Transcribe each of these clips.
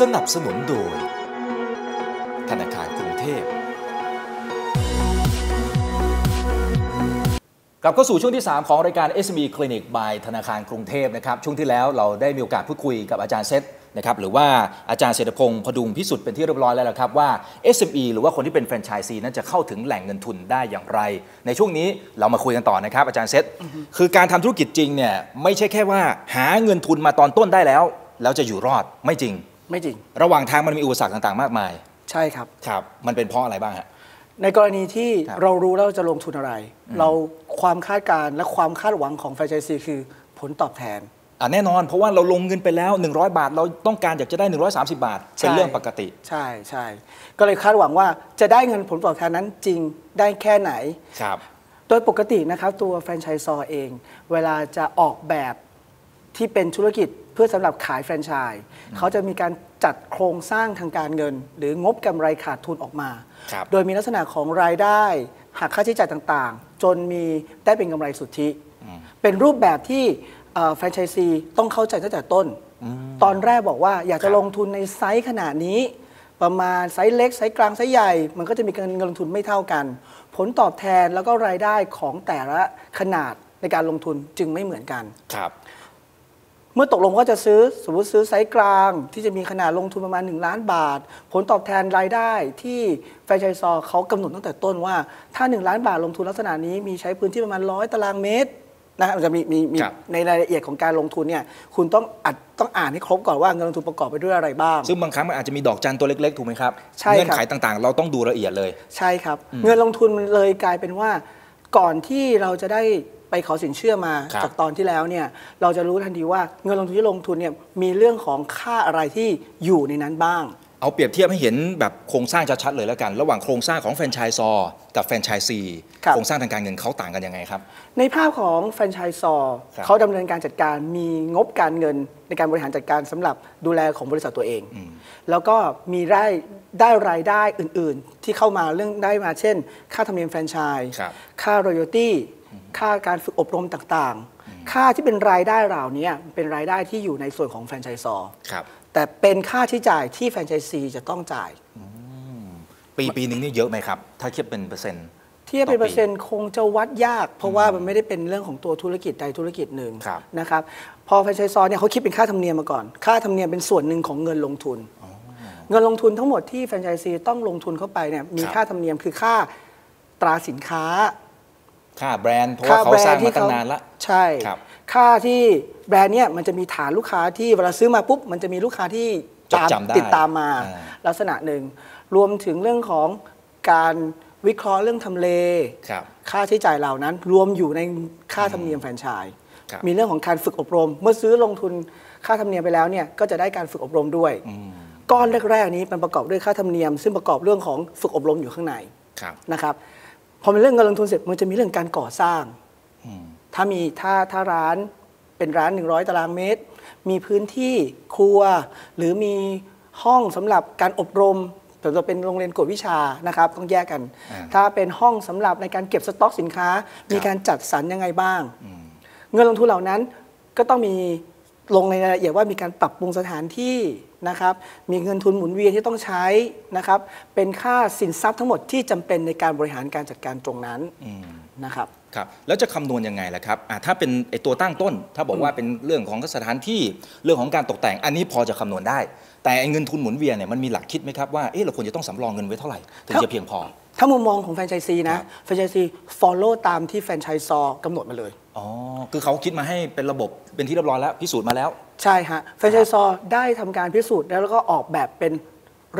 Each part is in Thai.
สนับสนุนโดย ธนาคารกรุงเทพกลับเข้าสู่ช่วงที่ 3 ของรายการ SME Clinic by ธนาคารกรุงเทพนะครับช่วงที่แล้วเราได้มีโอกาสพูดคุยกับอาจารย์เซตนะครับหรือว่าอาจารย์เศรษฐพงศ์พดุงพิสุทธิ์เป็นที่เรียบร้อยแล้วละครับว่า SME หรือว่าคนที่เป็นแฟรนไชส์ซีนั้นจะเข้าถึงแหล่งเงินทุนได้อย่างไร ในช่วงนี้เรามาคุยกันต่อนะครับ อาจารย์เซตคือการทำธุรกิจจริงเนี่ยไม่ใช่แค่ว่าหาเงินทุนมาตอนต้นได้แล้ว แล้วจะอยู่รอดไม่จริง ไม่จริง ระหว่างทางมันมีอุปสรรคต่างๆ มากมาย ใช่ครับ ครับ มันเป็นเพราะอะไรบ้างฮะ ในกรณีที่ครับเรารู้แล้วเราจะลงทุนอะไร เราความคาดการณ์และความคาดหวังของแฟรนไชส์ซีคือผลตอบแทน อะแน่นอน เพราะว่าเราลงเงินไปแล้ว 100 บาท เราต้องการอยากจะได้ 130 บาท เป็นเรื่องปกติ ใช่ใช่ก็เลยคาดหวังว่าจะได้เงินผลตอบแทนนั้นจริงได้แค่ไหน ครับ โดยปกตินะครับตัวแฟรนไชส์ซอเอง เวลาจะออกแบบที่เป็นธุรกิจ เพื่อสำหรับขายแฟรนไชส์เขาจะมีการจัดโครงสร้างทางการเงิน หรืองบกำไรขาดทุนออกมาครับโดยมีลักษณะของรายได้หักค่าใช้จ่ายต่างๆ จนมีได้เป็นกำไรสุทธิ เป็นรูปแบบที่เอ่อแฟรนไชส์ซีต้องเข้าใจตั้งแต่ต้น ตอนแรกบอกว่าอยากจะครับลงทุนในไซส์ขนาดนี้ ประมาณไซส์เล็กไซส์กลางไซส์ใหญ่ มันก็จะมีเงินเงินลงทุนไม่เท่ากัน ผลตอบแทนแล้วก็รายได้ของแต่ละขนาดในการลงทุนจึงไม่เหมือนกันครับ เมื่อตกลงว่าจะซื้อสมมติซื้อไซส์กลาง ที่จะมีขนาดลงทุนประมาณ 1 ล้านบาท ผลตอบแทนรายได้ที่แฟรนไชส์ซอร์เขากำหนดตั้งแต่ต้นว่าถ้า 1 ล้านบาทลงทุนลักษณะนี้มีใช้พื้นที่ประมาณร้อยตารางเมตรนะฮะมันจะมีมีมีครับในรายละเอียดของการลงทุนเนี่ยคุณต้องอัดต้องอ่านให้ครบก่อนว่าเงินลงทุนประกอบไปด้วยอะไรบ้าง ซึ่งบางครั้งมันอาจจะมีดอกจันตัวเล็กๆ ถูกไหมครับใช่ครับเงื่อนไขต่างๆ เราต้องดูละเอียดเลย ใช่ครับ เงินลงทุนมันเลยกลายเป็นว่า ก่อนที่เราจะได้ไปขอสินเชื่อมาครับจากตอนที่แล้วเนี่ยเราจะรู้ทันทีว่าเงินลงทุนที่ลงทุนเนี่ยมีเรื่องของค่าอะไรที่อยู่ในนั้นบ้าง เอาเปรียบเทียบให้เห็นแบบโครงสร้างชัดๆเลยแล้วกัน ระหว่างโครงสร้างของแฟรนไชส์ซอร์กับแฟรนไชส์ซีครับโครงสร้างทางการเงินเขาต่างกันยังไงครับ ในภาพของแฟรนไชส์ซอร์ครับเขาดำเนินการจัดการมีงบการเงินในการบริหารจัดการสำหรับดูแลของบริษัทตัวเอง แล้วก็มีได้ได้รายได้อื่นๆ ที่เข้ามาเรื่องได้มาเช่น ค่าธรรมเนียมแฟรนไชส์ครับค่ารอยตี้ค่าการฝึกอบรมต่างๆ ค่าที่เป็นรายได้เหล่านี้เป็นรายได้ที่อยู่ในส่วนของแฟรนไชส์ซอร์ครับ แต่เป็นค่าใช้จ่ายที่แฟรนไชส์ซีจะต้องจ่าย ปีปีหนึงนี่เยอะไหมครับ ถ้าเทียบเป็นเปอร์เซ็นต์ที่จะเป็นต่อปีเปอร์เซ็นต์คงจะวัดยาก เพราะว่ามันไม่ได้เป็นเรื่องของตัวธุรกิจใดธุรกิจหนึ่งครับ นะครับ พอแฟรนไชส์ซอร์เนี่ยเขาคิดเป็นค่าธรรมเนียมมาก่อน ค่าธรรมเนียมเป็นส่วนหนึ่งของเงินลงทุน เงินลงทุนทั้งหมดที่แฟรนไชส์ซีต้องลงทุนเข้าไปเนี่ยมีครับค่าธรรมเนียมคือค่าตราสินค้า ค่าแบรนด์เพราะว่าเขาสร้างมาตั้งนานละ ใช่ครับ ค่าที่แบรนด์เนี่ยมันจะมีฐานลูกค้าที่เวลาซื้อมาปุ๊บมันจะมีลูกค้าที่จดตามจำได้ติดตามมาอ่าลักษณะหนึ่ง รวมถึงเรื่องของการวิเคราะห์เรื่องทำเลครับค่าใช้จ่ายเหล่านั้น รวมอยู่ในค่าธรรมเนียมแฟรนไชส์ครับมีเรื่องของการฝึกอบรม เมื่อซื้อลงทุนค่าธรรมเนียมไปแล้วเนี่ยก็จะได้การฝึกอบรมด้วย ก้อนแรกๆนี้มันประกอบด้วยค่าธรรมเนียม ซึ่งประกอบเรื่องของฝึกอบรมอยู่ข้างในครับนะครับพอเป็นเรื่องเงินลงทุนเสร็จมันจะมีเรื่องการก่อสร้างอืม ถ้ามีถ้าถ้าร้านเป็นร้าน 100 ตารางเมตร มีพื้นที่ครัว หรือมีห้องสำหรับการอบรมแต่จะเป็นโรงเรียนกวดวิชานะครับต้องแยกกันอ่าถ้าเป็นห้องสำหรับในการเก็บสต็อกสินค้า มีการจัดสรรยังไงบ้าง เงินลงทุนเหล่านั้นก็ต้องมีลงในรายละเอียดว่ามีการปรับปรุงสถานที่นะครับมีเงินทุนหมุนเวียนที่ต้องใช้นะครับเป็นค่าสินทรัพย์ทั้งหมดที่จำเป็นในการบริหารการจัดการตรงนั้นนะครับ ครับแล้วจะคำนวณยังไงล่ะครับอะถ้าเป็นไอตัวตั้งต้น ถ้าบอกว่าเป็นเรื่องของสถานที่เรื่องของการตกแต่ง อันนี้พอจะคำนวณได้ แต่ไอ้เงินทุนหมุนเวียนเนี่ยมันมีหลักคิดไหมครับว่าเอ๊ะเราควรจะต้องสำรองเงินไว้เท่าไหร่ถึงครับจะเพียงพอ ถ้ามุมมองของแฟรนไชส์ซีคนะรับแฟรนไชส์ซี follow ตามที่แฟรนไชส์ซอกำหนดมาเลยอ๋อคือเขาคิดมาให้เป็นระบบเป็นที่เรียบร้อยแล้วพิสูจน์มาแล้ว ใช่ฮะแฟรนไชส์ซอได้ทำการพิสูจน์แล้วก็ออกแบบเป็น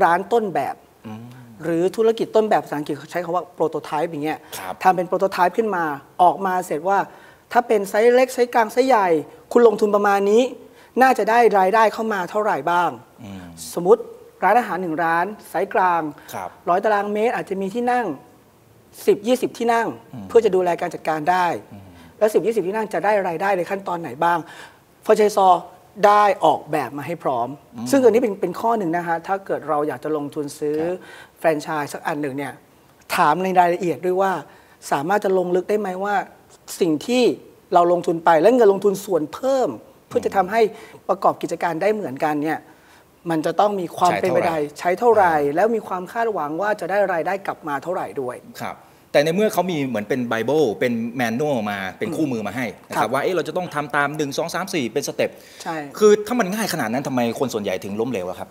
ร้านต้นแบบ หรือธุรกิจต้นแบบภาษาอังกฤษเขาใช้คำว่าโปรโตไทป์อย่างเงี้ยครับทำเป็นโปรโตไทป์ขึ้นมาออกมาเสร็จว่า ถ้าเป็นไซส์เล็กไซส์กลางไซส์ใหญ่ คุณลงทุนประมาณนี้ น่าจะได้รายได้เข้ามาเท่าไหร่บ้าง สมมติร้านอาหารหนึ่งร้านไซส์กลางครับร้อยตารางเมตรอาจจะมีที่นั่ง 10 20 ที่นั่ง เพื่อจะดูแลการจัดการได้ แล้ว10 20 ที่นั่งจะได้รายได้ในขั้นตอนไหนบ้างฟอร์เจซอ ได้ออกแบบมาให้พร้อม ซึ่งอันนี้เป็นเป็นข้อหนึ่งนะฮะถ้าเกิดเราอยากจะลงทุนซื้อแฟรนไชส์สักอันหนึ่งเนี่ยถามในรายละเอียดด้วยว่า สามารถจะลงลึกได้ไหมว่าสิ่งที่เราลงทุนไปและเงินลงทุนส่วนเพิ่ม เพื่อจะทำให้ประกอบกิจการได้เหมือนกันเนี่ยมันจะต้องมีความใช้เป็นเท่าไปไหร่ได้ใช้เท่าไหร่ แล้วมีความคาดหวังว่าจะได้รายได้กลับมาเท่าไหร่ด้วยครับ แต่ในเมื่อเขามีเหมือนเป็นไบเบิลเป็นแมนนวลมาเป็นคู่มือมาให้นะคครัรับบว่าเอ๊ะเราจะต้องทำตาม 1 2 3 4 เป็นสเต็ปใช่คือถ้ามันง่ายขนาดนั้นทำไมคนส่วนใหญ่ถึงล้มเหลวอะครับ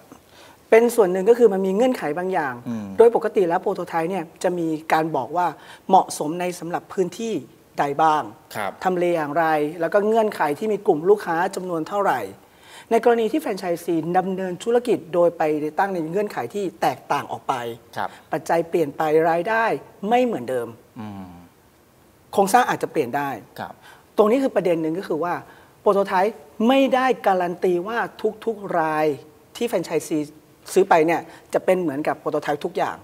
เป็นส่วนหนึ่งก็คือมันมีเงื่อนไขบางอย่างอืมโดยปกติแล้วโปรโตไทป์เนี่ยจะมีการบอกว่าเหมาะสมในสำหรับพื้นที่ใดบ้างครับทำเลอย่างไร แล้วก็เงื่อนไขที่มีกลุ่มลูกค้าจำนวนเท่าไหร่ ในกรณีที่แฟรนไชส์ซีดำเนินธุรกิจโดยไปตั้งในเงื่อนไขที่แตกต่างออกไปครับปัจจัยเปลี่ยนไปรายได้ไม่เหมือนเดิมอืมโครงสร้างอาจจะเปลี่ยนได้ครับตรงนี้คือประเด็นหนึ่งก็คือว่าโปรโตไทป์ไม่ได้การันตีว่าทุกๆรายที่แฟรนไชส์ซีซื้อไปเนี่ยจะเป็นเหมือนกับโปรโตไทป์ทุกอย่าง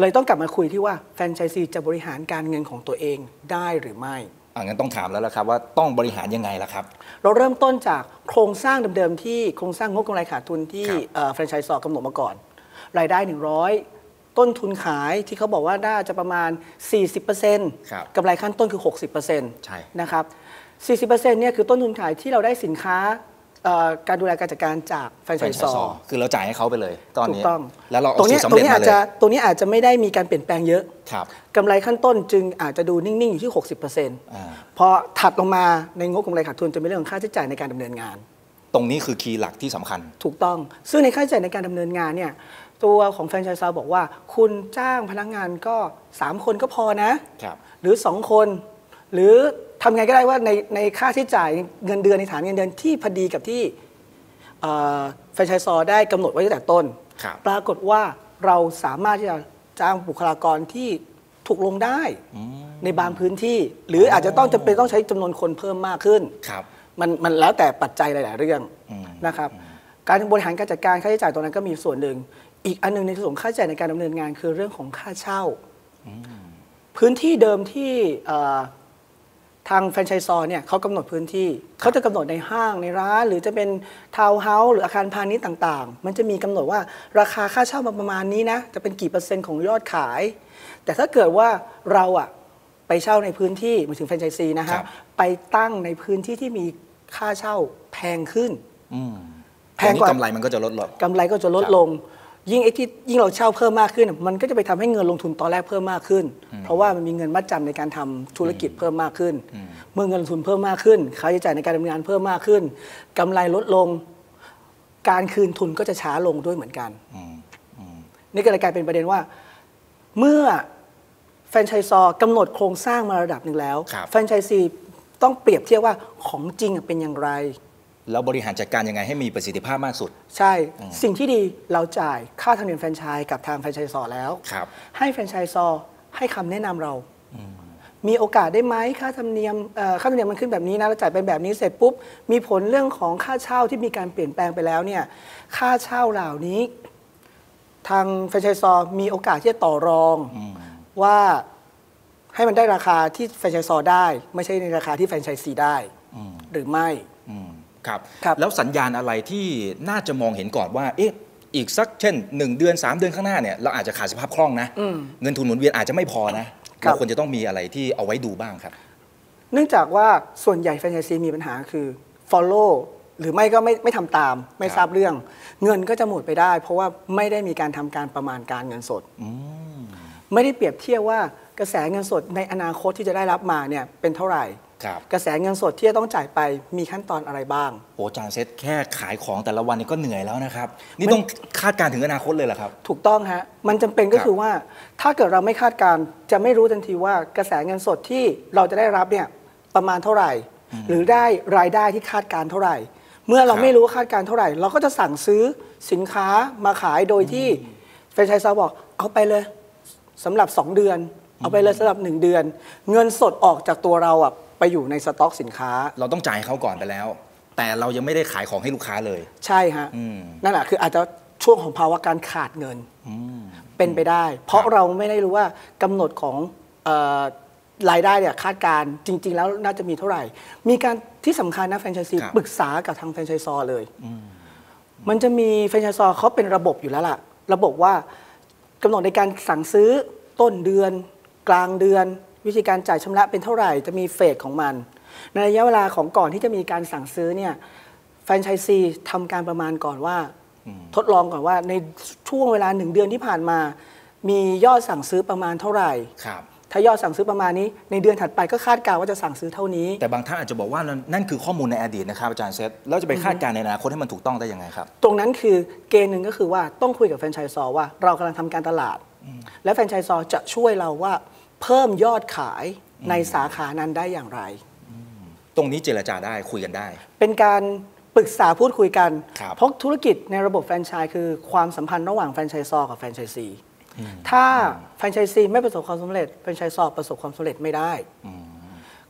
เลยต้องกลับมาคุยที่ว่าแฟรนไชส์ซีจะบริหารการเงินของตัวเองได้หรือไม่ อ่างั้นต้องถามแล้วละครับว่าต้องบริหารยังไงล่ะครับ เราเริ่มต้นจากโครงสร้างเดิมๆที่โครงสร้างงบกำไรขาดทุนที่ครับเอ่อแฟรนไชส์ซอกำหนดมาก่อน รายได้ 100 ต้นทุนขายที่เขาบอกว่าน่าจะประมาณ 40%ครับกำไรขั้นต้นคือ 60%ใช่นะครับ40%เนี่ยคือต้นทุนขายที่เราได้สินค้าเอ่อ การดูแลการจัดการจากแฟรนไชส์ซอคือเราจ่ายให้เขาไปเลย ตอนถูกนี้ต้องแล้วเราตรเอางสูเนี้ตยรสำตรงเร็จนี้อามาจเลจะยตรงนี้อาจจะไม่ได้มีการเปลี่ยนแปลงเยอะครับกำไรขั้นต้นจึงอาจจะดูนิ่ง ๆ อยู่ที่ 60%อ่าพอถัดลงมาในงบกำไรขาดทุนจะเป็นเรื่องของค่าใช้จ่ายในการดำเนินงาน ตรงนี้คือคีย์หลักที่สำคัญ ถูกต้อง ซึ่งในค่าใช้จ่ายในการดำเนินงานเนี่ยตัวของแฟรนไชส์ซาบอกว่า คุณจ้างพนักงานก็ 3 คนก็พอนะครับหรือ 2 คน หรือ ทำไงก็ได้ว่าในในค่าใช้จ่ายเงินเดือนในฐานเงินเดือนที่พอดีกับที่เอ่อแฟรนไชส์ซอได้กำหนดไว้ตั้งแต่ต้นครับปรากฏว่าเราสามารถที่จะจ้างบุคลากรที่ถูกลงได้ในบางพื้นที่ หรืออาจจะต้องจำเป็นต้องใช้จำนวนคนเพิ่มมากขึ้นครับมันมันแล้วแต่ปัจจัยหลาย ๆ เรื่องอืมนะครับ การบริหารการจัดการค่าใช้จ่ายตรงนั้นก็มีส่วนหนึ่ง อีกอันหนึงในส่วนของค่าใช้จ่ายในการดำเนินงานคือเรื่องของค่าเช่า พื้นที่เดิมที่เอ่อ ทางแฟรนไชส์ซอเนี่ยเขากำหนดพื้นที่ เขาจะกำหนดในห้างในร้าน หรือจะเป็นทาวน์เฮาส์หรืออาคารพาณิชย์ต่างๆ มันจะมีกำหนดว่าราคาค่าเช่ามาประมาณนี้นะจะเป็นกี่เปอร์เซ็นต์ของยอดขาย แต่ถ้าเกิดว่าเราอะไปเช่าในพื้นที่หมายถึงแฟรนไชส์ซีนะครัฮะบไปตั้งในพื้นที่ที่มีค่าเช่าแพงขึ้นอืมแพงกว่าตรงนี้กำไรมันก็จะลดลงกำไรก็จะลดครับลง ยิ่งไอ้ที่ยิ่งเราเช่าเพิ่มมากขึ้น มันก็จะไปทำให้เงินลงทุนตอนแรกเพิ่มมากขึ้น เพราะว่ามันมีเงินมัดจำในการทำธุรกิจเพิ่มมากขึ้น เมื่อเงินลงทุนเพิ่มมากขึ้น ค่าใช้จ่ายในการดำเนินงานเพิ่มมากขึ้นกำไรลดลง การคืนทุนก็จะช้าลงด้วยเหมือนกันอืมนี่ก็เลยกลายเป็นประเด็นว่า เมื่อแฟรนไชส์ซอกำหนดโครงสร้างมาระดับหนึ่งแล้วครับแฟรนไชส์ซีต้องเปรียบเทียบว่าของจริงอะเป็นอย่างไร แล้วบริหารจัดการยังไงให้มีประสิทธิภาพมากสุด ใช่ สิ่งที่ดีเราจ่ายค่าธรรมเนียมแฟรนไชส์กับทางแฟรนไชส์ซอแล้ว ครับ ให้แฟรนไชส์ซอให้คำแนะนำเรา มีโอกาสได้ไหมค่าธรรมเนียมเอ่อค่าธรรมเนียมมันขึ้นแบบนี้นะเราจ่ายเป็นแบบนี้เสร็จปุ๊บ มีผลเรื่องของค่าเช่าที่มีการเปลี่ยนแปลงไปแล้วเนี่ย ค่าเช่าเหล่านี้ ทางแฟรนไชส์ซอมีโอกาสที่จะต่อรองว่าให้มันได้ราคาที่แฟรนไชส์ซอได้ ไม่ใช่ในราคาที่แฟรนไชส์ซีได้หรือไม่อืม ครับครับแล้วสัญญาณอะไรที่น่าจะมองเห็นก่อนว่า เอ๊ะอีกสักเช่น 1 เดือน 3 เดือนข้างหน้าเนี่ยเราอาจจะขาดสภาพคล่องนะ เงินทุนหมุนเวียนอาจจะไม่พอนะครัเราบควรจะต้องมีอะไรที่เอาไว้ดูบ้างครับ เนื่องจากว่าส่วนใหญ่แฟรนไชส์ซีมีปัญหาคือ follow หรือไม่ก็ไม่ไม่ทำตาม ไม่ครับทราบเรื่อง เงินก็จะหมดไปได้ เพราะว่าไม่ได้มีการทำการประมาณการเงินสดไม่ได้เปรียบเทียบว่ากระแสเงินสดในอนาคตที่จะได้รับมาเนี่ยเป็นเท่าไหร่ครับ กระแสเงินสดที่จะต้องจ่ายไปมีขั้นตอนอะไรบ้างโอ้จานเซ็ตแค่ขายของแต่ละวันนี่ก็เหนื่อยแล้วนะครับ นี่ต้องคาดการณ์ถึงอนาคตเลยเหรอครับ ถูกต้องฮะมันจำเป็นก็ครับคือว่า ถ้าเกิดเราไม่คาดการณ์จะไม่รู้ทันทีว่ากระแสเงินสดที่เราจะได้รับเนี่ยประมาณเท่าไหร่ หรือได้รายได้ที่คาดการณ์เท่าไหร่ เมื่อเราครับไม่รู้ว่าคาดการณ์เท่าไหร่ เราก็จะสั่งซื้อสินค้ามาขายโดยที่แฟรนไชส์ซาบอกเอาไปเลยสำหรับ 2 เดือน เอาไปเลยสำหรับ 1 เดือน เงินสดออกจากตัวเราอะ ไปอยู่ในสต็อกสินค้า เราต้องจ่ายให้เขาก่อนไปแล้ว แต่เรายังไม่ได้ขายของให้ลูกค้าเลย ใช่ฮะอืมนั่นแหละคืออาจจะช่วงของภาวะการขาดเงินเป็นไปได้ เพราะครับเราไม่ได้รู้ว่ากำหนดของเออรายได้เนี่ยคาดการณ์จริง ๆ แล้วน่าจะมีเท่าไหร่ มีการที่สำคัญนะแฟรนไชส์ซีครับปรึกษากับทางแฟรนไชส์ซอเลย มันจะมีแฟรนไชส์ซอเขาเป็นระบบอยู่แล้วล่ะ ระบบว่ากำหนดในการสั่งซื้อต้นเดือน กลางเดือน วิธีการจ่ายชำระเป็นเท่าไหร่จะมีเฟสของมัน ในระยะเวลาของก่อนที่จะมีการสั่งซื้อเนี่ยแฟแฟรนไชส์ซีทำการประมาณก่อนว่า ทดลองก่อนว่าในช่วงเวลาหนึ่งเดือนที่ผ่านมา มียอดสั่งซื้อประมาณเท่าไหร่ครับถ้ายอดสั่งซื้อประมาณนี้ในเดือนถัดไปก็คาดการณ์ว่าจะสั่งซื้อเท่านี้ แต่บางท่านอาจจะบอกว่านั่นนั่นคือข้อมูลในอดีตนะครับอาจารย์เซตแล้วจะไปคาดการณ์ในอนาคตให้มันถูกต้องได้ยังไงครับ ตรงนั้นคือเกณฑ์หนึ่งก็คือว่าต้องคุยกับแฟรนไชส์ซอว่าเรากำลังทำการตลาด และแฟรนไชส์ซอจะช่วยเราว่า เพิ่มยอดขายในสาขานั้นได้อย่างไร ตรงนี้เจรจาได้คุยกันได้ เป็นการปรึกษาพูดคุยกันครับเพราะธุรกิจในระบบแฟรนไชส์คือความสัมพันธ์ระหว่างแฟรนไชส์ซอกับแฟรนไชส์ซีถ้าแฟรนไชส์ซีไม่ประสบความสำเร็จแฟรนไชส์ซอประสบความสำเร็จไม่ได้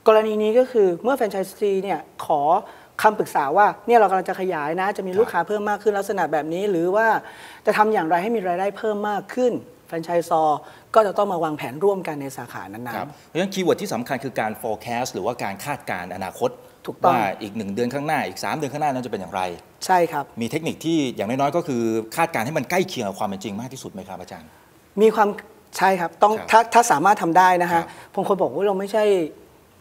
กรณีนี้ก็คือเมื่อแฟรนไชส์ซีเนี่ยขอคำปรึกษาว่าเนี่ยเรากำลังจะขยายนะ จะมีลูกค้าเพิ่มมากขึ้นลักษณะแบบนี้ หรือว่าจะทำอย่างไรให้มีรายได้เพิ่มมากขึ้น แฟรนไชส์ซอ ก็จะต้องมาวางแผนร่วมกันในสาขานั้นครับๆเพราะฉะนั้นคีย์เวิร์ดที่สำคัญคือการ forecast หรือว่าการคาดการณ์อนาคตถูกต้องว่าอีกหนึ่งเดือนข้างหน้าอีก 3 เดือนข้างหน้านั้นจะเป็นอย่างไร ใช่ครับ มีเทคนิคที่อย่างน้อยๆก็คือคาดการณ์ให้มันใกล้เคียงกับความเป็นจริงมากที่สุดไหมครับอาจารย์ มีความใช่ครับต้องครับถ้าถ้าสามารถทำได้นะครัฮะบบางคนบอกว่าเราไม่ใช่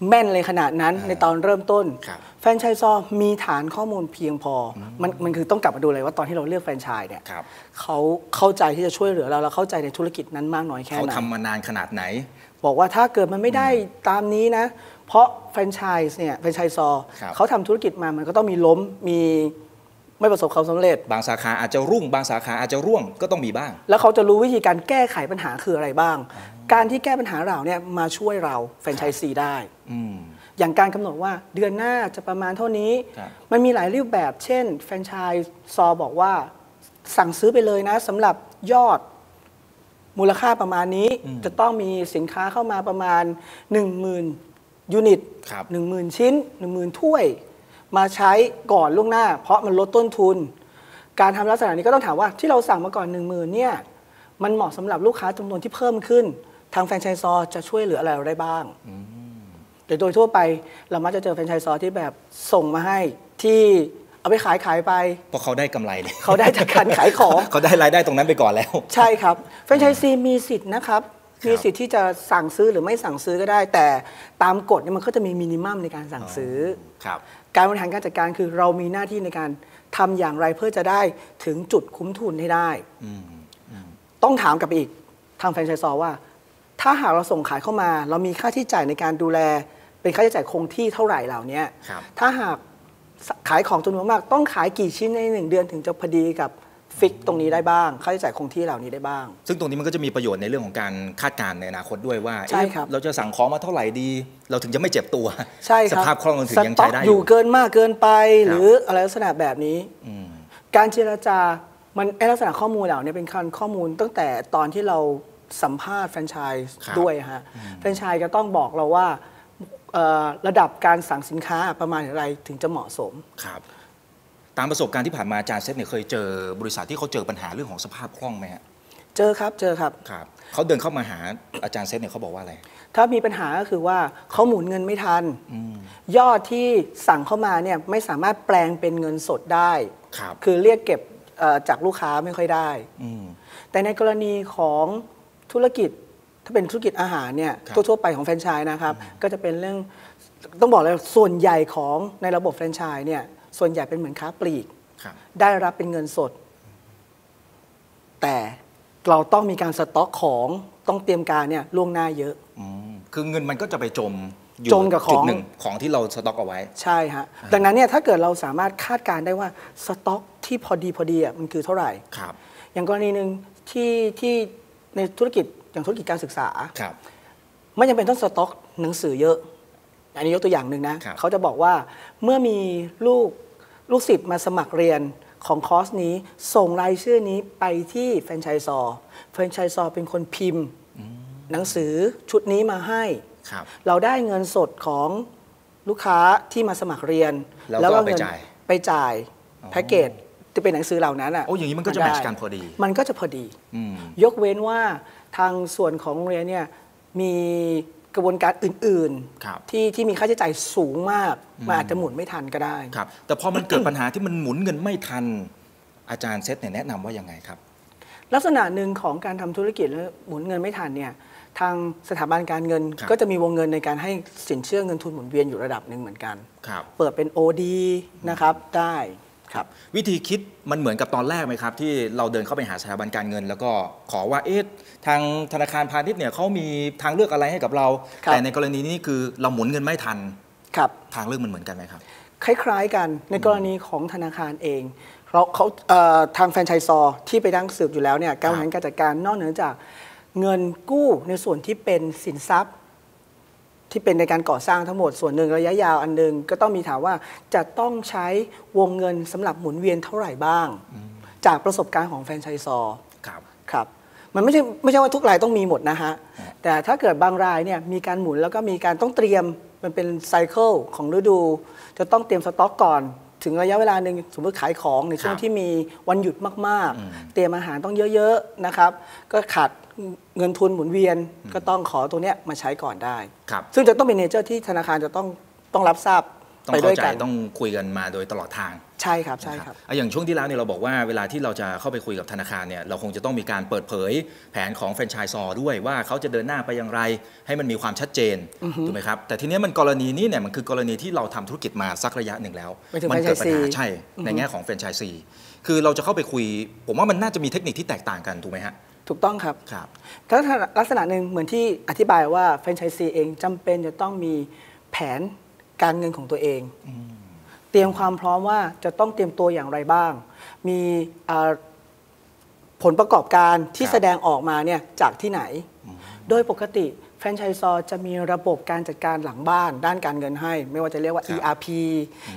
แม่นเลยขนาดนั้นอ่าในตอนเริ่มต้นครับแฟรนไชส์ซอมีฐานข้อมูลเพียงพออมันมันคือต้องกลับมาดูเลยว่าตอนที่เราเลือกแฟรนไชส์เนี่ยครับเขาเข้าใจที่จะช่วยเหลือเราแล้วเข้าใจในธุรกิจนั้นมากน้อยแค่เขาไหนทำมานานขนาดไหน บอกว่าถ้าเกิดมันไม่ได้ตามนี้นะ เพราะแฟรนไชส์เนี่ยแฟรนไชส์ซอครับเขาทำธุรกิจมามันก็ต้องมีล้มมีไม่ประสบความสำเร็จ บางสาขาอาจจะรุ่ง บางสาขาอาจจะร่วงก็ต้องมีบ้าง แล้วเขาจะรู้วิธีการแก้ไขปัญหาคืออะไรบ้าง การที่แก้ปัญหาเราเนี่ยมาช่วยเราแฟรนไชส์ซีได้อืมอย่างการกำหนดว่าเดือนหน้าจะประมาณเท่านี้ครับมันมีหลายรูปแบบ เช่น แฟรนไชส์ซอบอกว่าสั่งซื้อไปเลยนะสำหรับยอดมูลค่าประมาณนี้จะต้องมีสินค้าเข้ามาประมาณ 10,000ยูนิตครับ10,000 ชิ้น 10,000 ถ้วย มาใช้ก่อนล่วงหน้า เพราะมันลดต้นทุน การทำลักษณะนี้ก็ต้องถามว่าที่เราสั่งมาก่อน 10,000เนี่ยมันเหมาะสำหรับลูกค้าจำนวนที่เพิ่มขึ้น ทางแฟรนไชส์ซอจะช่วยเหลืออะไรเราได้บ้างแต่โดยทั่วไปเรามักจะเจอแฟรนไชส์ซอที่แบบส่งมาให้ที่เอาไปขายขายไปเพราะเขาได้กำไรเลยเขาได้จากการขายของเขาได้รายได้ตรงนั้นไปก่อนแล้ว ใช่ครับแฟรนไชส์ซีมีสิทธิ์นะครับมีสิทธิ์ที่จะสั่งซื้อหรือไม่สั่งซื้อก็ได้ แต่ตามกฎเนี่ยมันก็จะมีมินิมัมในการสั่งซื้ออครับการบริหารการจัดการคือเรามีหน้าที่ในการทำอย่างไรเพื่อจะได้ถึงจุดคุ้มทุนให้ได้ ต้องถามกลับไปอีกทางแฟรนไชส์ซอว่า ถ้าหากเราส่งขายเข้ามา เรามีค่าที่จ่ายในการดูแล เป็นค่าใช้จ่ายคงที่เท่าไหร่เหล่านี้ครับถ้าหากขายของจำนวนมาก ต้องขายกี่ชิ้นในหนึ่งเดือนถึงจะพอดีกับฟิกตรงนี้ได้บ้าง ค่าใช้จ่ายคงที่เหล่านี้ได้บ้าง ซึ่งตรงนี้มันก็จะมีประโยชน์ในเรื่องของการคาดการณ์ในอนาคตด้วยว่าใช่เอ๊ะครับเราจะสั่งของมาเท่าไหร่ดี เราถึงจะไม่เจ็บตัว ใช่ครับสภาพคล่องเราถึงยังสต็ใช้อกได้ออยู่ยู่เกินมากเกินไปครับหรืออะไรลักษณะแบบนี้อืมการเจรจามันไอ้ลักษณะข้อมูลเหล่านี้เป็นการข้อมูลตั้งแต่ตอนที่เรา สัมภาษณ์แฟรนไชส์ครับด้วยฮะแฟรนไชส์จะต้องบอกเราว่าเอ่อระดับการสั่งสินค้าประมาณอะไรถึงจะเหมาะสมครับตามประสบการณ์ที่ผ่านมาอาจารย์เซตเนี่ยเคยเจอบริษัทที่เขาเจอปัญหาเรื่องของสภาพคล่องไหมฮะเจอครับเจอครับครับเขาเดินเข้ามาหาอาจารย์เซตเนี่ยเขาบอกว่าอะไร ถ้ามีปัญหาก็คือว่าเขาหมุนเงินไม่ทันยอดที่สั่งเข้ามาเนี่ยไม่สามารถแปลงเป็นเงินสดได้ครับคือเรียกเก็บเอ่อจากลูกค้าไม่ค่อยได้อืมแต่ในกรณีของ ธุรกิจถ้าเป็นธุรกิจอาหารเนี่ยครับทั่วๆไปของแฟรนไชส์นะครับ ก็จะเป็นเรื่องต้องบอกเลยส่วนใหญ่ของในระบบแฟรนไชส์เนี่ยส่วนใหญ่เป็นเหมือนค้าปลีกครับได้รับเป็นเงินสด แต่เราต้องมีการสต็อกของต้องเตรียมการเนี่ยล่วงหน้าเยอะอืมคือเงินมันก็จะไปจมอยู่จมกับของจุดหนึ่งของที่เราสต็อกเอาไว้ ใช่ฮะดังนั้นเนี่ยถ้าเกิดเราสามารถคาดการณ์ได้ว่าสต็อกที่พอดีพอดีอะมันคือเท่าไหร่ครับอย่างกรณีหนึ่งที่ที่ ในธุรกิจอย่างธุรกิจการศึกษาครับไม่จำเป็นต้องสต็อกหนังสือเยอะ อันนี้ยกตัวอย่างหนึ่งนะครับเขาจะบอกว่าเมื่อมีลูกลูกศิษย์มาสมัครเรียนของคอร์สนี้ ส่งรายชื่อนี้ไปที่แฟรนไชส์ซอแฟรนไชส์ซอเป็นคนพิมพ์ หนังสือชุดนี้มาให้ครับเราได้เงินสดของลูกค้าที่มาสมัครเรียน แล้วก็เงิไปจ่ายไปจ่ายแพ็กเกจ จะเป็นหนังสือเหล่านั้นอะโอ้อย่างนี้มันก็จะาแมได้ทช์กันพอดี มันก็จะพอดีอืมยกเว้นว่าทางส่วนของโรงเรียนเนี่ยมีกระบวนการอื่นครับที่ที่มีค่าใช้จ่ายสูงมากมันอาจจะหมุนไม่ทันก็ได้ครับแต่พอมันเกิดปัญหาที่มันหมุนเงินไม่ทัน อาจารย์เซตเนี่ยแนะนำว่ายังไงครับ ลักษณะหนึ่งของการทำธุรกิจแล้วหมุนเงินไม่ทันเนี่ยทางสถาบันการเงินครับก็จะมีวงเงินในการให้สินเชื่อเงินทุนหมุนเวียนอยู่ระดับหนึ่งเหมือนกันครับเปิดเป็น OD นะครับได้ ครับวิธีคิดมันเหมือนกับตอนแรกไหมครับ ที่เราเดินเข้าไปหาสถาบันการเงิน แล้วก็ขอว่าเอ๊ะทางธนาคารพาณิชย์เนี่ยเขามีทางเลือกอะไรให้กับเราครับแต่ในกรณีนี้คือเราหมุนเงินไม่ทันครับทางเลือกมันเหมือนกันไหมครับ คล้าย ๆกันในกรณีของธนาคารเองเราเขาเอ่อทางแฟรนไชส์ซอร์ที่ไปดังสืบอยู่แล้วเนี่ยการบริหารการจัดการนอกเหนือจากเงินกู้ในส่วนที่เป็นสินทรัพย์ ที่เป็นในการก่อสร้างทั้งหมดส่วนหนึ่งระยะยาวอันหนึง ก็ต้องมีถามว่าจะต้องใช้วงเงินสำหรับหมุนเวียนเท่าไหร่บ้าง จากประสบการณ์ของแฟรนไชส์ซอร์ครับครับมันไม่ใช่ไม่ใช่ว่าทุกรายต้องมีหมดนะฮะ แต่ถ้าเกิดบางรายเนี่ยมีการหมุนแล้วก็มีการต้องเตรียมมันเป็นไซเคิลของฤดู จะต้องเตรียมสต็อกก่อน ถึงระยะเวลาหนึ่งสมมติขายของในช่วงครับที่มีวันหยุดมากๆ เตรียมอาหารต้องเยอะๆนะครับ ก็ขาด เงินทุนหมุนเวียนก็ต้องขอตรงเนี้ยมาใช้ก่อนได้ครับซึ่งจะต้องเป็นเนเจอร์ที่ธนาคารจะต้องต้องรับทราบต้องไปด้วเข้ายใจกันต้องคุยกันมาโดยตลอดทางใช่ครับใช่ครับอะอย่างช่วงที่แล้วเนี่ยเราบอกว่าเวลาที่เราจะเข้าไปคุยกับธนาคารเนี่ยเราคงจะต้องมีการเปิดเผยแผนของแฟรนไชส์ซอร์ด้วยว่าเขาจะเดินหน้าไปอย่างไร ให้มันมีความชัดเจนถูกไหมครับแต่ทีเนี้ยมันกรณีนี้เนี่ยมันคือกรณีที่เราทำธุรกิจมาสักระยะหนึ่งแล้วหมายถึงมัเกิดปัญหา franchisee ใช่ในแง่ของแฟรนไชส์ซีคือเราจะเข้าไปคุย ผมว่ามันน่าจะมีเทคนิคที่แตกต่างกันถูกไหมฮะ ถูกต้องครับครับก็ลักษณะหนึ่งเหมือนที่อธิบายว่าแฟรนไชส์ซีเองจำเป็นจะต้องมีแผนการเงินของตัวเอง เตรียมความพร้อมว่าจะต้องเตรียมตัวอย่างไรบ้าง มีอ่าผลประกอบการที่ครับแสดงออกมาเนี่ยจากที่ไหน โดยปกติ แฟรนไชส์ซอร์จะมีระบบการจัดการหลังบ้านด้านการเงินให้ ไม่ว่าจะเรียกว่าครับ ERP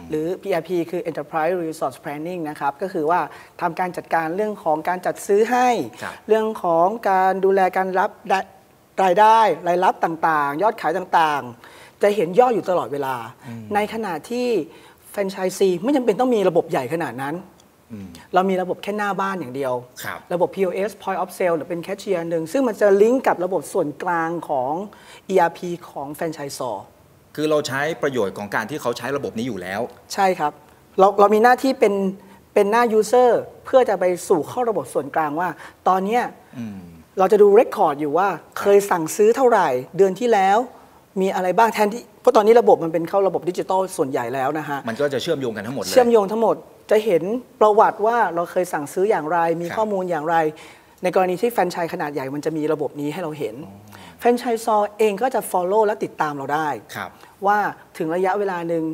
หรือ PRP คือ Enterprise Resource Planning นะครับก็คือว่าทำการจัดการเรื่องของการจัดซื้อให้ครับเรื่องของการดูแลการรับรายรายได้รายรับต่างๆ ยอดขายต่างๆ จะเห็นยอดอยู่ตลอดเวลา ในขณะที่แฟรนไชส์ซีไม่จำเป็นต้องมีระบบใหญ่ขนาดนั้น เรามีระบบแค่หน้าบ้านอย่างเดียวครับระบบ POS Point of Sale หรือเป็นแคชเชียร์หนึ่ง ซึ่งมันจะลิงก์กับระบบส่วนกลางของ ERP ของแฟรนไชส์ซอร์คือเราใช้ประโยชน์ของการที่เขาใช้ระบบนี้อยู่แล้ว ใช่ครับ เราเรามีหน้าที่เป็นเป็นหน้า User เพื่อจะไปสู่เข้าระบบส่วนกลางว่า ตอนเนี้ยเราจะดูเรคคอร์ดอยู่ว่าเคยสั่งซื้อเท่าไหร่ เดือนที่แล้วมีอะไรบ้างแทนที่เพราะตอนนี้ระบบมันเป็นเข้าระบบดิจิตอลส่วนใหญ่แล้วนะฮะมันก็จะเชื่อมโยงกันทั้งหมดเลยเชื่อมโยงทั้งหมด จะเห็นประวัติว่าเราเคยสั่งซื้ออย่างไร มีครับข้อมูลอย่างไร ในกรณีที่แฟรนไชส์ขนาดใหญ่มันจะมีระบบนี้ให้เราเห็นแฟรนไชส์ซอเองก็จะ follow และติดตามเราได้ครับว่าถึงระยะเวลาหนึ่ง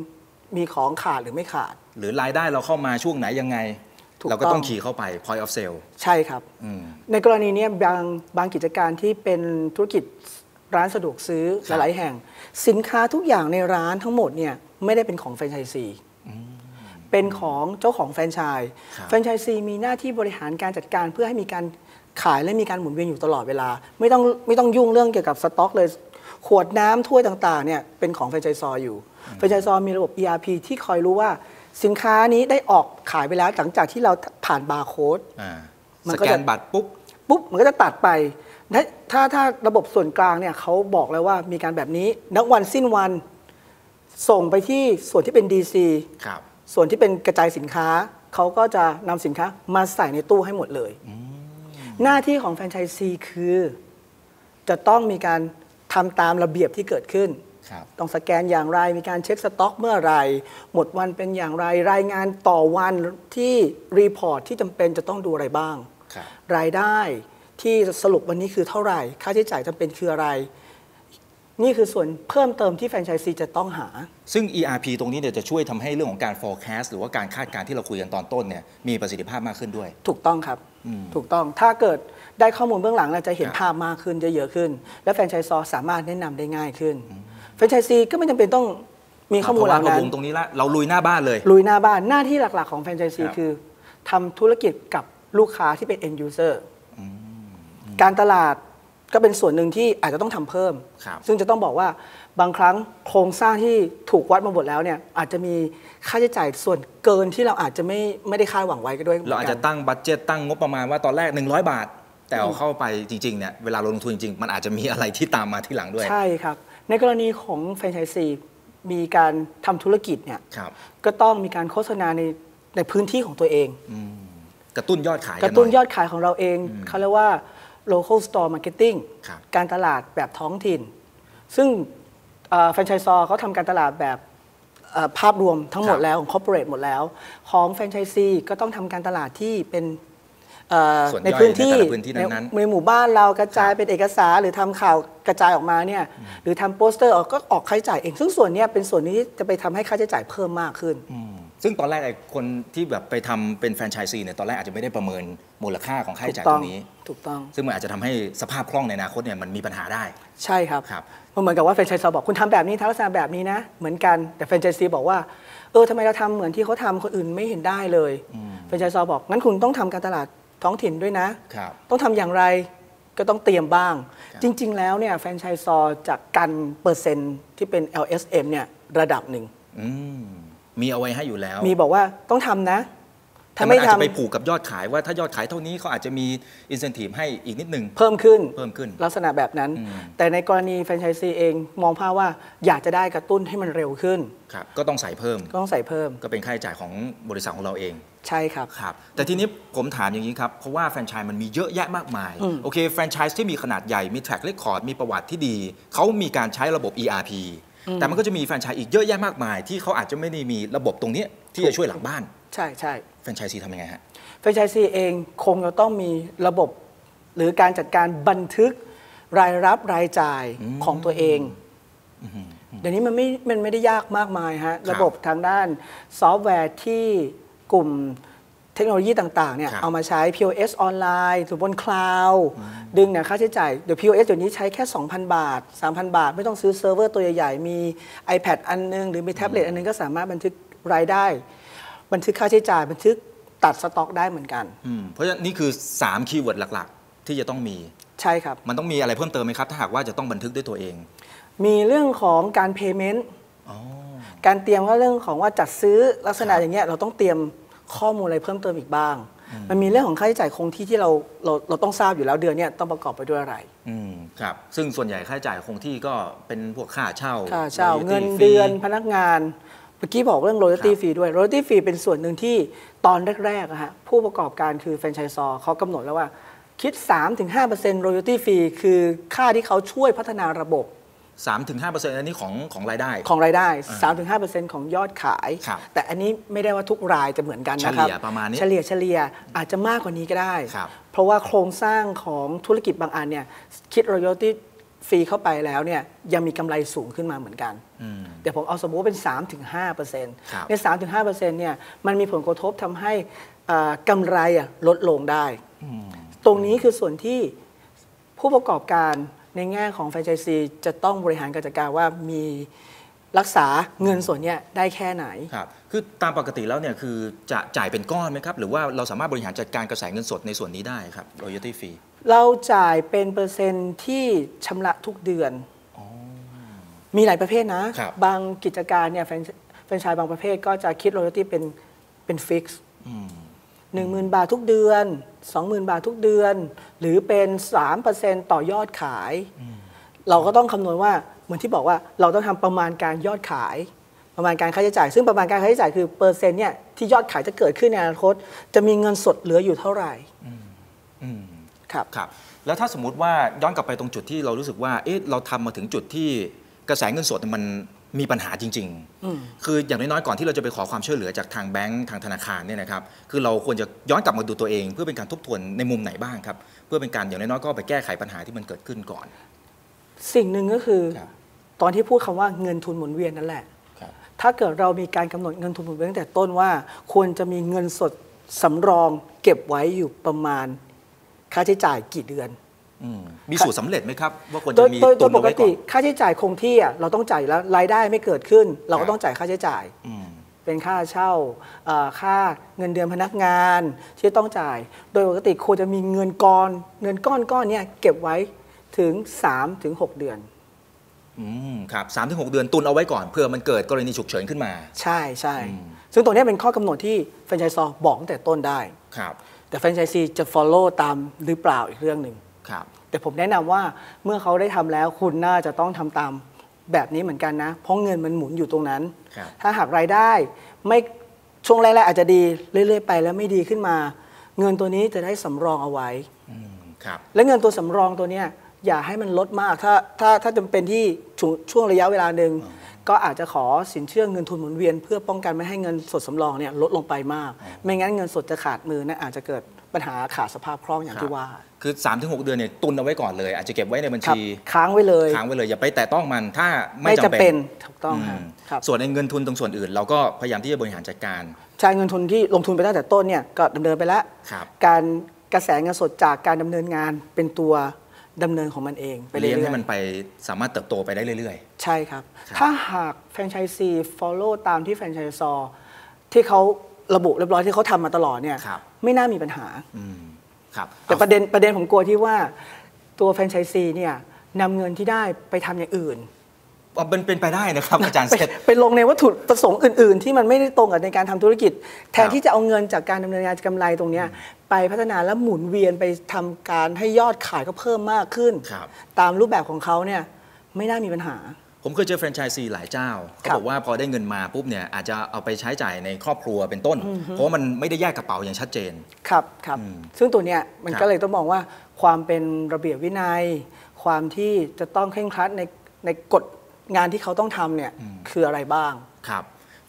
มีของขาดหรือไม่ขาด หรือรายได้เราเข้ามาช่วงไหนยังไงถูกเราก็ต้องต้องขี่เข้าไป point of sale ใช่ครับอืมในกรณีเนี้ยบางบางกิจการที่เป็นธุรกิจร้านสะดวกซื้อครับหลายๆแห่ง สินค้าทุกอย่างในร้านทั้งหมดเนี่ยไม่ได้เป็นของแฟรนไชส์ซี เป็นของเจ้าของแฟรนไชส์ครับแฟรนไชส์ซีมีหน้าที่บริหารการจัดการเพื่อให้มีการขายและมีการหมุนเวียนอยู่ตลอดเวลา ไม่ต้องไม่ต้องยุ่งเรื่องเกี่ยวกับสต็อกเลยขวดน้ำถ้วยต่างๆเนี่ยเป็นของแฟรนไชส์ซออยู่แฟรนไชส์ซอมีระบบ ERP ที่คอยรู้ว่าสินค้านี้ได้ออกขายไปแล้วหลังจากที่เราผ่านบาร์โค้ดอ่ามันสก็แกจะนบัตรปุ๊บปุ๊บมันก็จะตัดไป ถ้าถ้าถ้าระบบส่วนกลางเนี่ยเขาบอกเลยว่ามีการแบบนี้นักวันสิ้นวันส่งไปที่ส่วนที่เป็น DC ครับ ส่วนที่เป็นกระจายสินค้าเขาก็จะนำสินค้ามาใส่ในตู้ให้หมดเลย หน้าที่ของแฟรนไชส์ซีคือ จะต้องมีการทำตามระเบียบที่เกิดขึ้นครับต้องสแกนอย่างไร มีการเช็คสต็อกเมื่อไหรหมดวันเป็นอย่างไร รายงานต่อวันที่รีพอร์ตที่จำเป็นจะต้องดูอะไรบ้างครับรายได้ที่สรุปวันนี้คือเท่าไหร่ ค่าใช้จ่ายจำเป็นคืออะไร นี่คือส่วนเพิ่มเติมที่แฟรนไชส์ซีจะต้องหา ซึ่ง ERP ตรงนี้เนี่ยจะช่วยทำให้เรื่องของการ forecast หรือว่าการคาดการณ์ที่เราคุยกันตอนต้นเนี่ยมีประสิทธิภาพมากขึ้นด้วย ถูกต้องครับถูกต้องถ้าเกิดได้ข้อมูลเบื้องหลังเราจะเห็นครับภาพมากขึ้นจะเยอะขึ้น และแฟรนไชส์ซอสามารถแนะนำได้ง่ายขึ้นแฟรนไชส์ซีก็ไม่จำเป็นต้องมีข้อมูลเหล่าเพระว่นั้เรานวงตรงนี้ละเราลุยหน้าบ้านเลย ลุยหน้าบ้านหน้าที่หลัก ๆ ของแฟรนไชส์ซีครับคือทำธุรกิจกับลูกค้าที่เป็น end user การตลาด ก็เป็นส่วนหนึ่งที่อาจจะต้องทำเพิ่มครับซึ่งจะต้องบอกว่าบางครั้งโครงสร้างที่ถูกวัดมาหมดแล้วเนี่ยอาจจะมีค่าใช้จ่ายส่วนเกินที่เราอาจจะไม่ไม่ได้คาดหวังไว้ก็ด้วย เราอาจจะตั้งบัตเจตตั้งงบประมาณว่าตอนแรก 100 บาท แต่เอาเข้าไปจริงๆเนี่ยเวลาเราลงทุนจริงๆมันอาจจะมีอะไรที่ตามมาที่หลังด้วย ใช่ครับ ในกรณีของแฟรนไชส์ซีมีการทำธุรกิจเนี่ยครับก็ต้องมีการโฆษณาในในพื้นที่ของตัวเองกระตุ้นยอดขายกกัระนหตุ้นน่อยยอดขายของเราเองเขาเรียกว่า local store marketing ครับการตลาดแบบท้องถิ่น ซึ่งแฟรนไชส์ซอเขาทำการตลาดแบบเอ่อภาพรวมทั้งหมดครับแล้วของคอร์ปอเรทหมดแล้ว ของแฟรนไชส์ซีก็ต้องทำการตลาดที่เป็นเอ่อส่วนย่อยในพื้นที่ในแต่ละพื้นที่นั้นๆในหมู่บ้านเรากระจายครับเป็นเอกสารหรือทำข่าวกระจายออกมาเนี่ยหรือทำโปสเตอร์ออกก็ออกค่าใช้จ่ายเอง ซึ่งส่วนเนี้ยเป็นส่วนนี้ที่จะไปทำให้ค่าใช้จ่ายเพิ่มมากขึ้นอืม ซึ่งตอนแรกไอ้คนที่แบบไปทำเป็นแฟรนไชส์ซีเนี่ยตอนแรกอาจจะไม่ได้ประเมินมูลค่าของค่าใช้จ่ายตรงนี้ ถูกต้อง ซึ่งมันอาจจะทำให้สภาพคล่องในอนาคตเนี่ยมันมีปัญหาได้ ใช่ครับครับมันเหมือนกับว่าแฟรนไชส์บอกคุณทำแบบนี้ทำลักษณะแบบนี้นะ เหมือนกันแต่แฟรนไชส์ซีบอกว่าเออทำไมเราทำเหมือนที่เขาทำคนอื่นไม่เห็นได้เลยแฟรนไชส์บอกงั้นคุณต้องทำการตลาดท้องถิ่นด้วยนะครับต้องทำอย่างไรก็ต้องเตรียมบ้างครับจริง ๆ แล้วเนี่ยแฟรนไชส์ซอจะกันเปอร์เซ็นต์ที่เป็น LSM เนี่ยระดับหนึ่งอื มมีเอาไว้ให้อยู่แล้ว มีบอกว่าต้องทำนะ แต่ ถ้า มัน ไม่ อาจ ท จะไปผูกกับยอดขายว่าถ้ายอดขายเท่านี้เขาอาจจะมีอินเซนティブให้อีกนิดนึง ำเพิ่มขึ้น เพิ่มขึ้น ลักษณะแบบนั้น อืม แต่ในกรณีแฟรนไชส์ซีเองมองภาพว่าอยากจะได้กระตุ้นให้มันเร็วขึ้น ครับก็ต้องใส่เพิ่ม ก็ต้องใส่เพิ่ม ก็เป็นค่าใช้จ่ายของบริษัทของเราเอง ใช่ครับ ครับแต่ทีนี้ผมถามอย่างนี้ครับ เพราะว่าแฟรนไชส์มันมีเยอะแยะมากมาย อืม โอเคแฟรนไชส์ที่มีขนาดใหญ่มี track record มีประวัติที่ดี เขามีการใช้ระบบ ERP แต่มันก็จะมีแฟรนไชส์อีกเยอะแยะมากมาย ที่เขาอาจจะไม่ได้มีระบบตรงเนี้ยที่จะช่วยหลังบ้าน ใช่ใช่แฟรนไชส์ซีทำยังไงฮะแฟรนไชส์ซีเองคงจะต้องมีระบบหรือการจัดการบันทึกรายรับรายจ่ายของตัวเองเดี๋ยวนี้มันไม่ มันไม่ได้ยากมากมายฮะ ระบบทางด้านซอฟต์แวร์ที่กลุ่ม เทคโนโลยีต่างๆเนี่ยครับเอามาใช้ POS ออนไลน์หรือบนคลาวด์ดึงเนี่ยค่าใช้จ่ายเดี๋ยว POS เดี๋ยวนี้ใช้แค่ 2,000 บาท 3,000 บาท ไม่ต้องซื้อเซิร์ฟเวอร์ตัวใหญ่ๆ มี iPad อันนึง หรือมีแท็บเล็ตอันนึงก็สามารถบันทึกรายได้ บันทึกค่าใช้จ่ายบันทึกตัดสต็อกได้เหมือนกันอืมเพราะฉะนั้นนี่คือ 3 คีย์เวิร์ดหลักๆ ที่จะต้องมีใช่ครับ มันต้องมีอะไรเพิ่มเติมไหมครับ ถ้าหากว่าจะต้องบันทึกด้วยตัวเอง มีเรื่องของการ payment อ๋อการเตรียมว่าเรื่องของว่าจัดซื้อลักษณะอย่างเงี้ยเราต้องเตรียม ข้อมูลอะไรเพิ่มเติมอีกบ้าง มันมีเรื่องของค่าใช้จ่ายคงที่ที่เราเราเราต้องทราบอยู่แล้วเดือนเนี้ยต้องประกอบไปด้วยอะไรอืมครับ ซึ่งส่วนใหญ่ค่าใช้จ่ายคงที่ก็เป็นพวกค่าเช่าค่าเช่า royalty เงิน fee เดือนพนักงาน เมื่อกี้บอกเรื่อง royalty ครับ fee ด้วย royalty fee เป็นส่วนหนึ่งที่ตอนแรกๆอะฮะผู้ประกอบการคือแฟรนไชส์ซอเขากำหนดแล้วว่าคิด 3-5% royalty fee คือค่าที่เขาช่วยพัฒนาระบบ 3-5%อันนี้ของของรายได้ ของรายได้ 3-5%ของยอดขายครับแต่อันนี้ไม่ได้ว่าทุกรายจะเหมือนกันนะครับเฉลี่ยประมาณนี้เฉลี่ยเฉลี่ยอาจจะมากกว่านี้ก็ได้ครับเพราะว่าโครงสร้างของธุรกิจบางอันเนี่ยคิด royalty ฟรีเข้าไปแล้วเนี่ยยังมีกำไรสูงขึ้นมาเหมือนกันอืมเดี๋ยวผมเอาสมมติว่าเป็น 3-5%ครับใน 3-5%เนี่ยมันมีผลกระทบทำให้อ่ากำไรอะลดลงได้ ตรงนี้คือส่วนที่ผู้ประกอบการ ในแง่ของแฟรนไชส์ซีจะต้องบริหารการจัดการว่ามีรักษาเงินส่วนเนี้ยได้แค่ไหนครับคือตามปกติแล้วเนี่ยคือจะจ่ายเป็นก้อนไหมครับ หรือว่าเราสามารถบริหารจัดการกระแสเงินสดในส่วนนี้ได้ครับ royalty fee เราจ่ายเป็นเปอร์เซ็นต์ที่ชำระทุกเดือน มีหลายประเภทนะครับบางกิจการเนี่ยแฟรนแฟรนไชส์บางประเภทก็จะคิด royalty เป็นเป็นฟิกซ์ อืมหนึ่งหมื่นบาททุกเดือนสองหมื่นบาททุกเดือน หรือเป็นสามเปอร์เซ็นต่อยอดขาย เราก็ต้องคำนวณว่าเหมือนที่บอกว่าเราต้องทำประมาณการยอดขาย ประมาณการค่าใช้จ่าย ซึ่งประมาณการค่าใช้จ่ายคือเปอร์เซ็นต์เนี่ยที่ยอดขายจะเกิดขึ้นในอนาคต จะมีเงินสดเหลืออยู่เท่าไหร่อืมครับครับแล้วถ้าสมมุติว่าย้อนกลับไปตรงจุดที่เรารู้สึกว่า เอ๊ะ เราทำมาถึงจุดที่กระแสเงินสดมัน มีปัญหาจริงอืมๆคืออย่างน้อยๆก่อนที่เราจะไปขอความช่วยเหลือจากทางแบงก์ทางธนาคารเนี่ยนะครับ คือเราควรจะย้อนกลับมาดูตัวเอง เพื่อเป็นการทบทวนในมุมไหนบ้างครับ เพื่อเป็นการอย่างน้อยๆก็ไปแก้ไขปัญหาที่มันเกิดขึ้นก่อน สิ่งหนึ่งก็คือครับตอนที่พูดคำว่าเงินทุนหมุนเวียนนั่นแหละครับถ้าเกิดเรามีการกำหนดเงินทุนหมุนเวียนตั้งแต่ต้นว่า ควรจะมีเงินสดสำรอง เก็บไว้อยู่ประมาณ ค่าใช้จ่ายกี่เดือนอื มมีสูตรสำเร็จไหมครับ ว่าควรโดจะยมีโดยโดตุยนปเอากไว้ก่ติอนค่าใช้จ่ายคงที่อะเราต้องจ่ายอยู่แล้วรายได้ไม่เกิดขึ้น เราครัก็บต้องจ่ายค่าใช้จ่ายอืมเป็นค่าเช่าเอ่อค่าเงินเดือนพนักงานที่ต้องจ่าย โดยปกติควรจะมีเงินก้อนเงินก้อนก้อนเนี้ยเก็บไว้ถึง3ถึง6เดือนอืมครับสามถึงหกเดือนตุนเอาไว้ก่อนเพื่อมันเกิดกรณีฉุกเฉินขึ้นมา ใช่ใช่อืมซึ่งตรงเนี้ยเป็นข้อกำหนดที่แฟรนไชส์ซอบอกตั้งแต่ต้นได้ครับแต่แฟรนไชส์ซีจะ follow ตามหรือเปล่าอีกเรื่องหนึ่ง ครับ แต่ผมแนะนำว่าเมื่อเขาได้ทำแล้วคุณน่าจะต้องทำตามแบบนี้เหมือนกันนะ เพราะเงินมันหมุนอยู่ตรงนั้นครับถ้าหากรายได้ไม่ช่วงแรกๆอาจจะดีเรื่อยๆไปแล้วไม่ดีขึ้นมา เงินตัวนี้จะได้สำรองเอาไว้อืมครับและเงินตัวสำรองตัวเนี้ยอย่าให้มันลดมากถ้าถ้าถ้าจำเป็นที่ช่วงช่วงระยะเวลาหนึ่งก็อาจจะขอสินเชื่อเงินทุนหมุนเวียน เพื่อป้องกันไม่ให้เงินสดสำรองเนี่ยลดลงไปมาก ไม่งั้นเงินสดจะขาดมือนะอาจจะเกิด ปัญหาขาดสภาพคล่องอย่างที่ว่า คือ 3-6 เดือนเนี่ยตุนเอาไว้ก่อนเลย อาจจะเก็บไว้ในบัญครับชี ค้างไว้เลยค้างไว้เลย อย่าไปแตะต้องมันถ้าไม่ไม่จำจะเป็เป็นนถูกต้องอืครับมครับส่วนในเงินทุนตรงส่วนอื่น เราก็พยายามที่จะบริหารจัดการใช้เงินทุนที่ลงทุนไปตั้งแต่ต้นเนี่ยก็ดำเนินไปแล้วครับการกระแสเงินสดจากการดำเนินงานเป็นตัวดำเนินของมันเองไปเรื่เลี้ยงอให้ยมันไปสามารถเติบโตไปได้เรื่อย ๆ ใช่ครับครับ ถ้าหากแฟรนไชส์ซี follow ตามที่แฟรนไชส์ซอที่เขา ระบุเรียบร้อยที่เขาทำมาตลอดเนี่ยครับไม่น่ามีปัญหาๆอืมครับแต่เอาประเด็นประเด็นผมกลัวที่ว่าตัวแฟรนไชส์ซีเนี่ยนำเงินที่ได้ไปทำอย่างอื่นเอาเป็นเป็นไปได้นะครับอาจารย์ไปเซตไปลงในวัตถุประสงค์อื่น ๆ ที่มันไม่ได้ตรงกับในการทำธุรกิจ แทครันบที่จะเอาเงินจากการดำเนินงานกำไรตรงเนี้ยไปพัฒนาแล้วหมุนเวียนไปทำการให้ยอดขายก็เพิ่มมากขึ้นครับตามรูปแบบของเขาเนี่ยไม่น่ามีปัญหา ผมเคยเจอแฟรนไชส์ซีหลายเจ้าเขาครับบอกว่าพอได้เงินมาปุ๊บเนี่ยอาจจะเอาไปใช้จ่ายในครอบครัวเป็นต้น เพราะว่ามันไม่ได้แยกกระเป๋าอย่างชัดเจน ครับครับอืมซึ่งตัวเนี้ยมันครับก็เลยต้องมองว่าความเป็นระเบียบวินัย ความที่จะต้องเคร่งครัดในในกฎงานที่เขาต้องทำเนี่ยคืออะไรบ้างครับ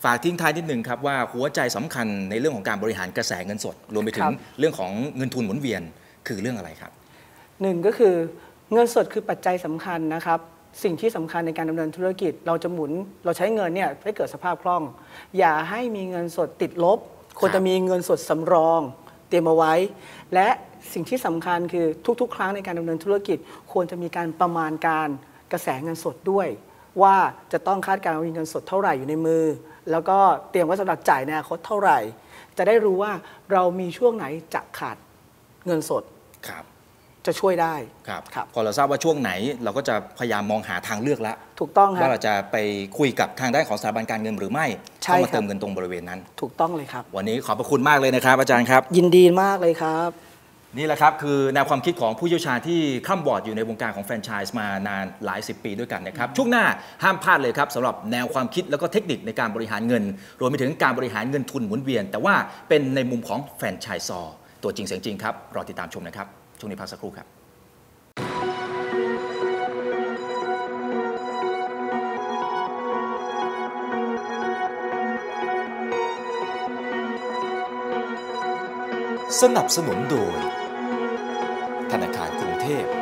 ฝากทิ้งท้ายนิดนึงครับว่าหัวใจสำคัญในเรื่องของการบริหารกระแสเงินสด รวมไปถึคงรับเรื่องของเงินทุนหมุนเวียนคือเรื่องอะไรครับหนึ่งก็คือเงินสดคือปัจจัยสำคัญนะครับ สิ่งที่สำคัญในการดำเนินธุรกิจ เราจะหมุนเราใช้เงินเนี่ยให้เกิดสภาพคล่อง อย่าให้มีเงินสดติดลบควรจะมีเงินสดสำรอง เตรียมเอาไว้ และสิ่งที่สำคัญคือทุก ๆ ครั้งในการดำเนินธุรกิจ ควรจะมีการประมาณการกระแสเงินสดด้วย ว่าจะต้องคาดการณ์ว่ามีเงินสดเท่าไหร่อยู่ในมือ แล้วก็เตรียมไว้สำหรับจ่ายในอนาคตเท่าไหร่ จะได้รู้ว่าเรามีช่วงไหนจะขาดเงินสดครับ จะช่วยได้ครับครับพอเราทราบว่าช่วงไหนเราก็จะพยายามมองหาทางเลือกแล้วถูกต้องครัว่าบเราจะไปคุยกับทางด้านของสถาบันการเงินหรือไม่ใช่เข้ามาครับเติมเงินตรงบริเวณนั้น ถูกต้องเลยครับ วันนี้ขอบพระคุณมากเลยนะครับ อาจารย์ครับ ยินดีมากเลยครับ นี่แหละครับคือแนวความคิดของผู้เชี่ยวชาญที่คร่ำวอร์ดอยู่ในวงการของแฟรนไชส์มานานหลายสิบปีด้วยกันนะครับช่วงหน้าห้ามพลาดเลยครับสำหรับแนวความคิดแล้วก็เทคนิคในการบริหารเงิน รวมไปถึงการบริหารเงินทุนหมุนเวียน แต่ว่าเป็นในมุมของแฟรนไชส์ซอร์ตัวจริงเสียงจริงครับรอติดตามชมนะครับ ช่วงนี้พักสักครู่ครับสนับสนุนโดย ธนาคารกรุงเทพ